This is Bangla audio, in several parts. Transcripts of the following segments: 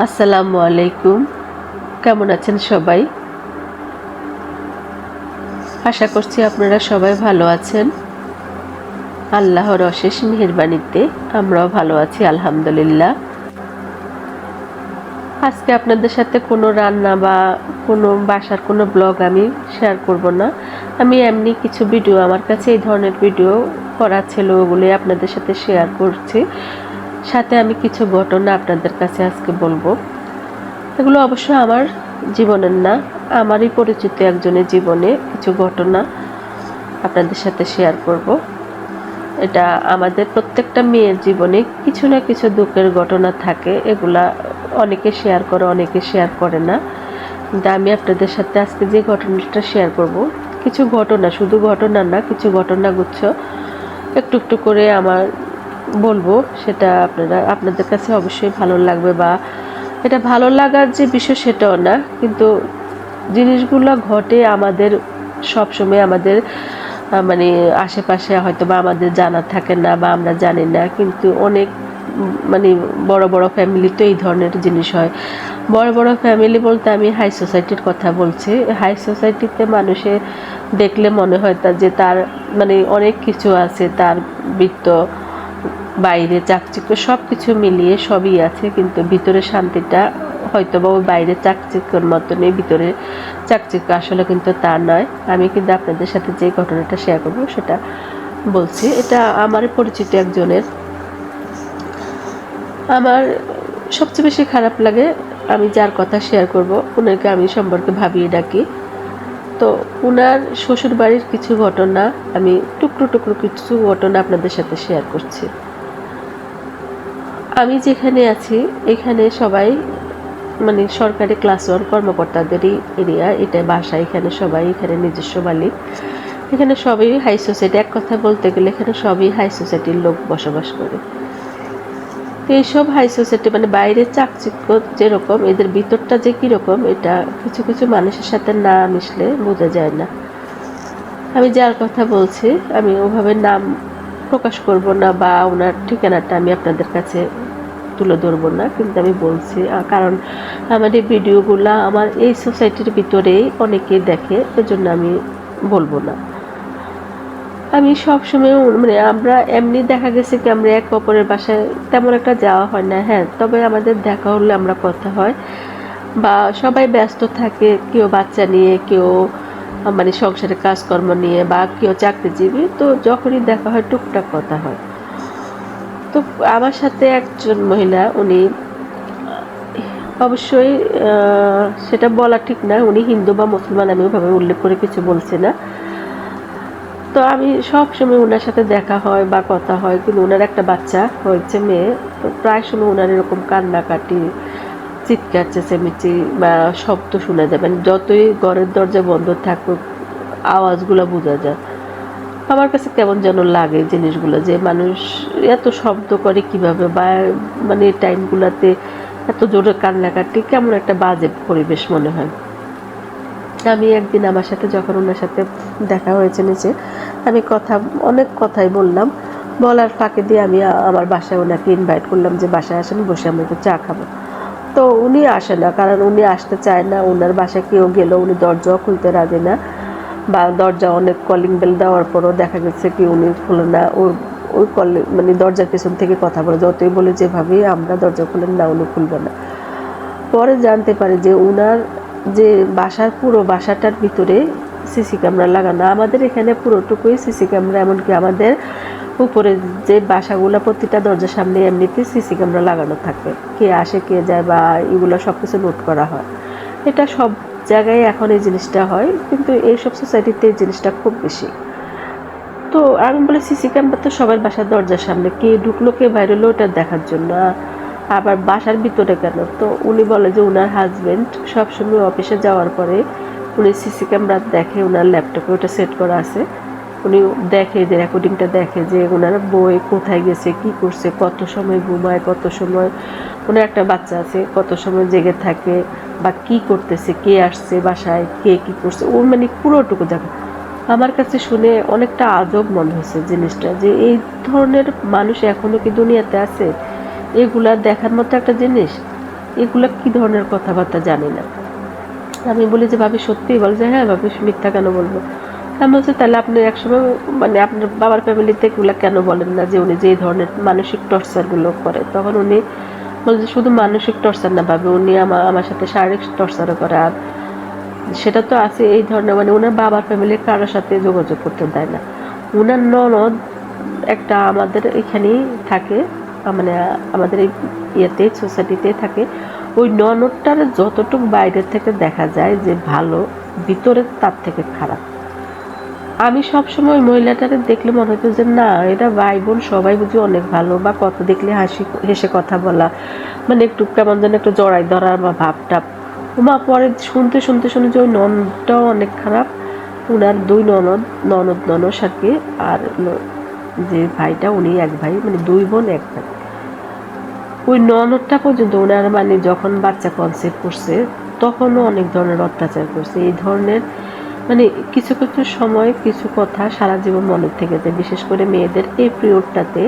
আসসালামু আলাইকুম। কেমন আছেন সবাই? আশা করছি আপনারা সবাই ভালো আছেন। আল্লাহর অশেষ মেহরবানিতে আমরাও ভালো আছি, আলহামদুলিল্লাহ। আজকে আপনাদের সাথে কোনো রান্না বা কোনো বাসার কোনো ব্লগ আমি শেয়ার করব না। আমি এমনি কিছু ভিডিও, আমার কাছে এই ধরনের ভিডিও করা ছিল ওগুলি আপনাদের সাথে শেয়ার করছি। সাথে আমি কিছু ঘটনা আপনাদের কাছে আজকে বলব। এগুলো অবশ্য আমার জীবনের না, আমারই পরিচিত একজনের জীবনে কিছু ঘটনা আপনাদের সাথে শেয়ার করব। এটা আমাদের প্রত্যেকটা মেয়ের জীবনে কিছু না কিছু দুঃখের ঘটনা থাকে, এগুলা অনেকে শেয়ার করে, অনেকে শেয়ার করে না। কিন্তু আমি আপনাদের সাথে আজকে যে ঘটনাটা শেয়ার করব, কিছু ঘটনা, শুধু ঘটনা না, কিছু ঘটনা গুচ্ছ একটু একটু করে আমার বলব, সেটা আপনারা, আপনাদের কাছে অবশ্যই ভালো লাগবে বা এটা ভালো লাগার যে বিষয় সেটাও না, কিন্তু জিনিসগুলো ঘটে আমাদের সব সময় আমাদের মানে আশেপাশে হয়তো বা আমাদের জানা থাকে না বা আমরা জানি না, কিন্তু অনেক মানে বড় বড় ফ্যামিলিতে এই ধরনের জিনিস হয়। বড় বড় ফ্যামিলি বলতে আমি হাই সোসাইটির কথা বলছি। হাই সোসাইটিতে মানুষে দেখলে মনে হয় যে তার মানে অনেক কিছু আছে, তার বৃত্ত। বাইরে চাকচিক্য সব কিছু মিলিয়ে সবই আছে, কিন্তু ভিতরে শান্তিটা হয়তো বা ওই বাইরে চাকচিক্যর মতনই, ভিতরে চাকচিক্য আসলে কিন্তু তা নয়। আমি কিন্তু আপনাদের সাথে যে ঘটনাটা শেয়ার করব সেটা বলছি। এটা আমার পরিচিত একজনের। আমার সবচেয়ে বেশি খারাপ লাগে, আমি যার কথা শেয়ার করব ওনাকে আমি সম্পর্কে ভাবিয়ে ডাকি। তো ওনার শ্বশুর বাড়ির কিছু ঘটনা, আমি টুকরো টুকরো কিছু ঘটনা আপনাদের সাথে শেয়ার করছি। আমি যেখানে আছি, এখানে সবাই মানে সরকারি ক্লাস ওয়ান কর্মকর্তাদেরই এরিয়া এটা বাসা, এখানে সবাই, এখানে নিজস্ব মালিক। এখানে সবই হাই সোসাইটি এক কথা বলতে গেলে এখানে সবই হাই সোসাইটির লোক বসবাস করে। তো এইসব হাই সোসাইটি মানে বাইরে চাকচিক্য যেরকম, এদের ভিতরটা যে কীরকম, এটা কিছু কিছু মানুষের সাথে না মিশলে বোঝা যায় না। আমি যার কথা বলছি, আমি ওভাবে নাম প্রকাশ করব না বা ওনার ঠিকানাটা আমি আপনাদের কাছে তুলে ধরবো না, কিন্তু আমি বলছি কারণ আমার এই ভিডিওগুলো আমার এই সোসাইটির ভিতরেই অনেকেই দেখে, এজন্য আমি বলব না। আমি সবসময় মানে আমরা এমনি দেখা গেছে কি আমরা এক অপরের বাসায় তেমন একটা যাওয়া হয় না হ্যাঁ তবে আমাদের দেখা হলে আমরা কথা হয়। বা সবাই ব্যস্ত থাকে, কেউ বাচ্চা নিয়ে, কেউ মানে সংসারের কাজকর্ম নিয়ে বা কেউ চাকরিজীবী, তো যখনই দেখা হয় টুকটাক কথা হয়। তো আমার সাথে একজন মহিলা, উনি, অবশ্যই সেটা বলা ঠিক না, উনি হিন্দু বা মুসলমান, আমি ওভাবে উল্লেখ করে কিছু বলছি না। তো আমি সব সময় ওনার সাথে দেখা হয় বা কথা হয়, কিন্তু ওনার একটা বাচ্চা হয়েছে, মেয়ে, তো প্রায় সময় ওনার এরকম কান্নাকাটি, চিৎকার, চেঁচেমেচি বা শব্দ শোনা যাবে মানে যতই ঘরের দরজা বন্ধ থাকুক, আওয়াজগুলো বোঝা যায়। আমার কাছে কেমন যেন লাগে জিনিসগুলো যে মানুষ এত শব্দ করে কীভাবে বা মানে টাইমগুলোতে এত জোরে কান্নাকাটি, কেমন একটা বাজে পরিবেশ মনে হয়। আমি একদিন আমার সাথে যখন ওনার সাথে দেখা হয়েছে নিচে, আমি কথা, অনেক কথাই বললাম। বলার ফাঁকে দিয়ে আমি আমার বাসায় ওনাকে ইনভাইট করলাম যে বাসায় আসেন, বসে আমরা একটু চা খাব। তো উনি আসে না, কারণ উনি আসতে চায় না ওনার বাসায় কেউ গেলেও উনি দরজাও খুলতে রাজি না। বা দরজা অনেক কলিং বেল দেওয়ার পরও দেখা গেছে কি উনি খুলে না। ওর, ওই কলে মানে দরজার পেছন থেকে কথা বলে, যতই বলে যেভাবে আমরা দরজা খুলেন না, উনি খুলবে না। পরে জানতে পারি যে উনার যে বাসার, পুরো বাসাটার ভিতরে সিসি ক্যামেরা লাগানো। আমাদের এখানে পুরোটুকুই সিসি ক্যামেরা এমনকি আমাদের উপরে যে বাসাগুলো, প্রতিটা দরজার সামনে এমনিতে সিসি ক্যামেরা লাগানো থাকে। কে আসে, কে যায় বা এগুলো সব কিছু নোট করা হয়। এটা সব জায়গায় এখন এই জিনিসটা হয়, কিন্তু এইসব সোসাইটিতে এই জিনিসটা খুব বেশি। তো আমি বলি সিসি ক্যামেরা তো সবার বাসার দরজার সামনে, কে ঢুকলো, কে বাইরে হলো ওটা দেখার জন্য। আবার বাসার ভিতরে কেন? তো উনি বলে যে ওনার হাজবেন্ড সবসময় অফিসে যাওয়ার পরে উনি সিসি ক্যামেরা দেখে ওনার ল্যাপটপে ওটা সেট করা আছে। উনি দেখে যে রেকর্ডিংটা দেখে যে ওনার বই কোথায় গেছে, কি করছে, কত সময় ঘুমায়, কত সময় ওনার একটা বাচ্চা আছে, কত সময় জেগে থাকে বা কি করতেছে, কে আসছে বাসায়, কে কি করছে, ও মানে পুরোটুকু দেখা আমার কাছে শুনে অনেকটা আজব মনে হয়েছে জিনিসটা যে এই ধরনের মানুষ এখনও কি দুনিয়াতে আছে? এগুলা দেখার মতো একটা জিনিস? এগুলো কি ধরনের কথাবার্তা জানি না? আমি বলি যে, ভাবি, সত্যিই বলে যে হ্যাঁ ভাবি, মিথ্যা কেন বলব? আমি বলছি, তাহলে আপনি একসময় মানে আপনার বাবার ফ্যামিলিতে এগুলো কেন বলেন না যে উনি যে ধরনের মানসিক টর্চারগুলো করে? তখন উনি বলছে, শুধু মানসিক টর্চার না ভাবে, উনি আমার আমার সাথে শারীরিক টর্চারও করে। আর সেটা তো আছে এই ধরনের মানে ওনার বাবার ফ্যামিলির কারোর সাথে যোগাযোগ করতে দেয় না। ওনার ননদ একটা আমাদের এখানেই থাকে মানে আমাদের এই ইয়েতে সোসাইটিতে থাকে। ওই ননদটার যতটুকু বাইরের থেকে দেখা যায় যে ভালো ভিতরে তার থেকে খারাপ। আমি সবসময় মহিলাটাকে দেখলে মনে হতো যে, না এটা ভাই বোন সবাই বুঝি অনেক ভালো। বা কত দেখলে হাসি, হেসে কথা বলা। মানে একটু কেমন যেন একটু জড়াই ধরার বা ভাবটাপ। মা, পরে শুনতে শুনতে, শুনে যে ওই ননদটাও অনেক খারাপ। উনার দুই ননদ ননদ আর কি আর যে ভাইটা উনি এক ভাই মানে দুই বোন এক ভাই। ওই ননদটা পর্যন্ত ওনার মানে যখন বাচ্চা কনসেপ্ট করছে, তখনও অনেক ধরনের অত্যাচার করছে। এই ধরনের মানে কিছু কিছু সময়, কিছু কথা সারা জীবন মনে থেকে যায়। বিশেষ করে মেয়েদের এই পিরিয়ডটাতে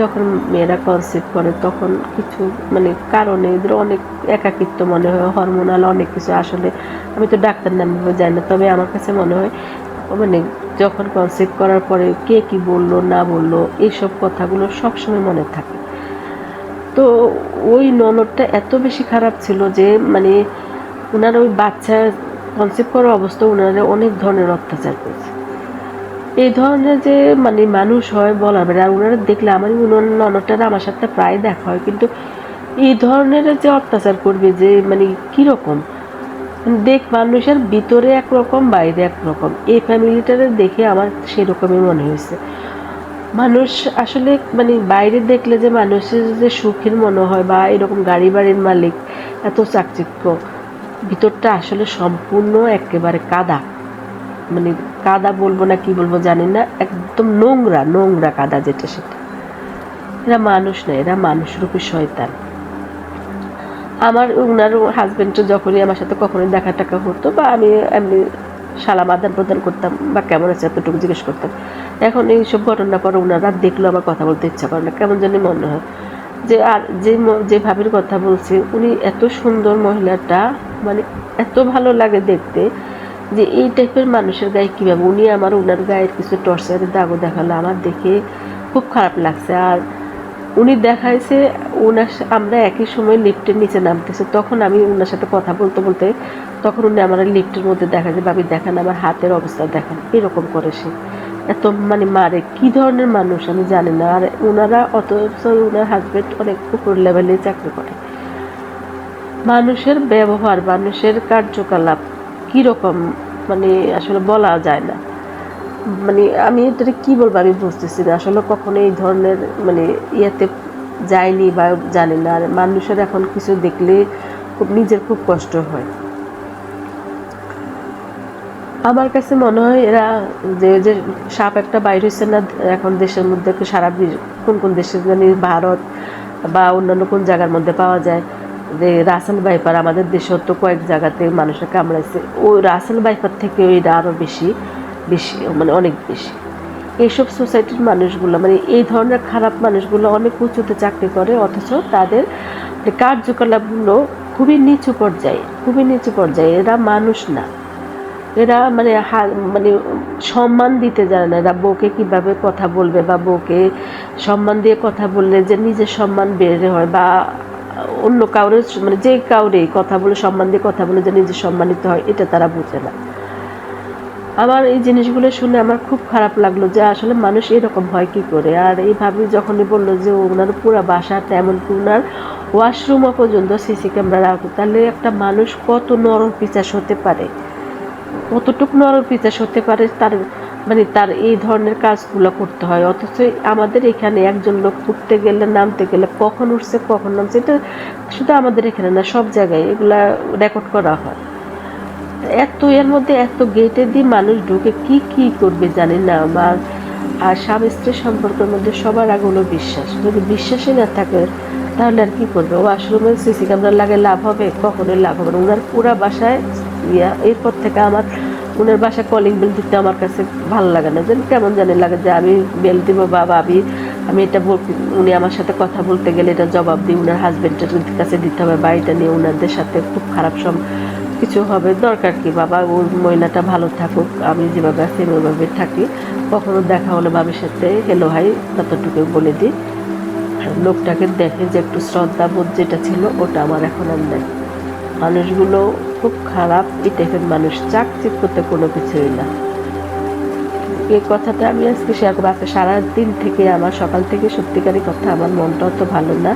যখন মেয়েরা কনসেপ্ট করে, তখন কিছু মানে কারণে এদের অনেক একাকিত্ব মনে হয় হরমোনাল অনেক কিছু আসলে। আমি তো ডাক্তার নামে যাই না, তবে আমার কাছে মনে হয় মানে যখন কনসেপ্ট করার পরে কে কি বলল, না বলল, এইসব কথাগুলো সবসময় মনে থাকে। তো ওই ননদটা এত বেশি খারাপ ছিল যে মানে ওনার ওই বাচ্চা কনসেপ্ট করার অবস্থা ওনারা অনেক ধরনের অত্যাচার করেছে। এই ধরনের যে মানে মানুষ হয় বলার বাইরে, আর ওনারা দেখলে আমার উনার আমার সাথে প্রায় দেখা হয়, কিন্তু এই ধরনের যে অত্যাচার করবে যে মানে কীরকম? দেখ, মানুষের ভিতরে একরকম, বাইরে একরকম। এই ফ্যামিলিটারে দেখে আমার সেরকমই মনে হয়েছে। মানুষ আসলে মানে বাইরে দেখলে যে মানুষের যে সুখের মনে হয় বা এরকম গাড়ি বাড়ির মালিক, এত চাকচিক্য। ভিতরটা আসলে সম্পূর্ণ একেবারে কাদা। মানে কাদা বলব না কি বলব জানি না, একদম নোংরা নোংরা কাদা যেটা সেটা। এরা মানুষ না, এরা মানুষ রূপী শয়তান। আমার ওনার হাজবেন্ডটা যখনই আমার সাথে কখনোই দেখা টাকা হতো বা আমি এমনি সালাম আদান প্রদান করতাম বা কেমন আছে এতটুকু জিজ্ঞেস করতাম। এখন এইসব ঘটনার পর ওনারা দেখল আমার কথা বলতে ইচ্ছা করে না। কেমন জানি মনে হয় যে আর যে যে ভাবির কথা বলছি, উনি এত সুন্দর মহিলাটা মানে এত ভালো লাগে দেখতে যে এই টাইপের মানুষের গায়ে কীভাবে উনি আমার ওনার গায়ের কিছু টর্চারের দাগও দেখাল। আমার দেখে খুব খারাপ লাগছে। আর উনি দেখাইছে ওনার আমরা একই সময় লিফটের নিচে নামতেছে। তখন আমি ওনার সাথে কথা বলতে বলতে তখন উনি আমার লিফটের মধ্যে দেখা যায় ভাবি, দেখান আমার হাতের অবস্থা, দেখান, এরকম করে সে। এত মানে মারে, কি ধরনের মানুষ আমি জানি না। আর ওনারা অথচ ওনার হাজবেন্ড অনেক উপর লেভেলে চাকরি করে। মানুষের ব্যবহার, মানুষের কার্যকলাপ কীরকম? মানে আসলে বলা যায় না। মানে আমি এটা কি বলব আমি বুঝতেছি না। আসলে কখনো এই ধরনের মানে ইয়েতে যায়নি বা জানি না। আর মানুষের এখন কিছু দেখলে খুব নিজের খুব কষ্ট হয়। আমার কাছে মনে হয় এরা যে যে সাপ একটা বাইর হয়েছে না, এখন দেশের মধ্যে সারা কোন কোন দেশে জানি ভারত বা অন্যান্য কোন জায়গার মধ্যে পাওয়া যায়। যে রাসেল বাইপার আমাদের দেশেও তো কয়েক জায়গাতে মানুষের কামড়াইছে। ওই রাসেল বাইপার থেকে ওইটা আরও বেশি বেশি মানে অনেক বেশি। এইসব সোসাইটির মানুষগুলো মানে এই ধরনের খারাপ মানুষগুলো অনেক উঁচুতে চাকরি করে, অথচ তাদের কার্যকলাপগুলো খুবই নিচু পর্যায়ে, খুবই নিচু পর্যায়ে। এরা মানুষ না। এরা মানে মানে সম্মান দিতে জানে না। এরা বউকে কীভাবে কথা বলবে বা বউকে সম্মান দিয়ে কথা বললে যে নিজের সম্মান বেড়ে হয় বা অন্য কাউরে মানে যে কাউরে কথা বলে, সম্মান দিয়ে কথা বলে যে নিজে সম্মানিত হয়, এটা তারা বুঝে না। আমার এই জিনিসগুলো শুনে আমার খুব খারাপ লাগল যে আসলে মানুষ এরকম হয় কি করে? আর এইভাবে যখনই বলল যে ওনার পুরো বাসাটা এমনকি ওনার ওয়াশরুমও পর্যন্ত সিসি ক্যামেরা রাখতো তাহলে একটা মানুষ কত নরম পিচাস হতে পারে? কতটুকু নরম পিচাস হতে পারে তার মানে তার এই ধরনের কাজগুলো করতে হয়। অথচ আমাদের এখানে একজন লোক উঠতে গেলে, নামতে গেলে কখন উঠছে, কখন নামছে, এটা শুধু আমাদের এখানে না, সব জায়গায় এগুলা রেকর্ড করা হয়। এত এর মধ্যে এত গেটে দিয়ে মানুষ ঢুকে কি কি করবে জানি না আমার আর স্বামী স্ত্রীর সম্পর্কের মধ্যে সবার আগে হলো বিশ্বাস। যদি বিশ্বাসই না থাকে, তাহলে আর কি করবে? ওয়াশরুমে সিসি ক্যামেরা লাগে লাভ হবে? কখনোই লাভ হবে না। ওনার পুরা বাসায় ইয়া, এরপর থেকে আমার ওনার বাসায় কলিং বেল দিতে আমার কাছে ভালো লাগে না। যেন কেমন জানি লাগে যে আমি বেল দিব বা ভাবি, আমি এটা উনি আমার সাথে কথা বলতে গেলে এটা জবাব দিই উনার হাজবেন্ডের কাছে দিতে হবে বাড়িটা নিয়ে ওনাদের সাথে খুব খারাপ সম কিছু হবে দরকার কি? বাবা, ওর মহিলাটা ভালো থাকুক, আমি যেভাবে আছি ওইভাবে থাকি। কখনো দেখা হলে বাবার সাথে হেলো হাই ততটুকু বলে দিই। লোকটাকে দেখে যে একটু শ্রদ্ধাবোধ যেটা ছিল, ওটা আমার এখন আর নেই। মানুষগুলো খুব খারাপ এই টাইপের মানুষ চাকচিক করতে কোনো কিছুই না। এই কথাটা আমি আজকে শেয়ার করব। আজকে সারাদিন থেকে আমার, সকাল থেকে সত্যিকারই কথা আমার মনটা অত ভালো না।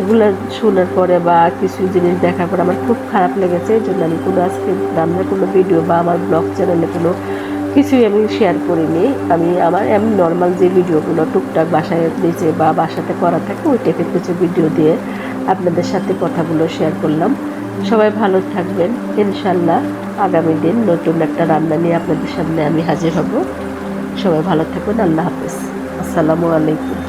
এগুলো শোনার পরে বা কিছু জিনিস দেখার পর আমার খুব খারাপ লেগেছে। এই জন্য আমি কোনো আজকে রান্নার কোনো ভিডিও বা আমার ব্লগ চ্যানেলে কোনো কিছুই আমি শেয়ার করিনি। আমি আমার এমনি নর্মাল যে ভিডিওগুলো টুকটাক বাসায় নিচে বা বাসাতে করা থাকে, ওই টাইপের কিছু ভিডিও দিয়ে আপনাদের সাথে কথাগুলো শেয়ার করলাম। সবাই ভালো থাকবেন। ইনশাল্লাহ আগামী দিন নতুন একটা রান্না নিয়ে আপনাদের সামনে আমি হাজির হব। সবাই ভালো থাকবেন আল্লাহ হাফেজ। আসসালামু আলাইকুম।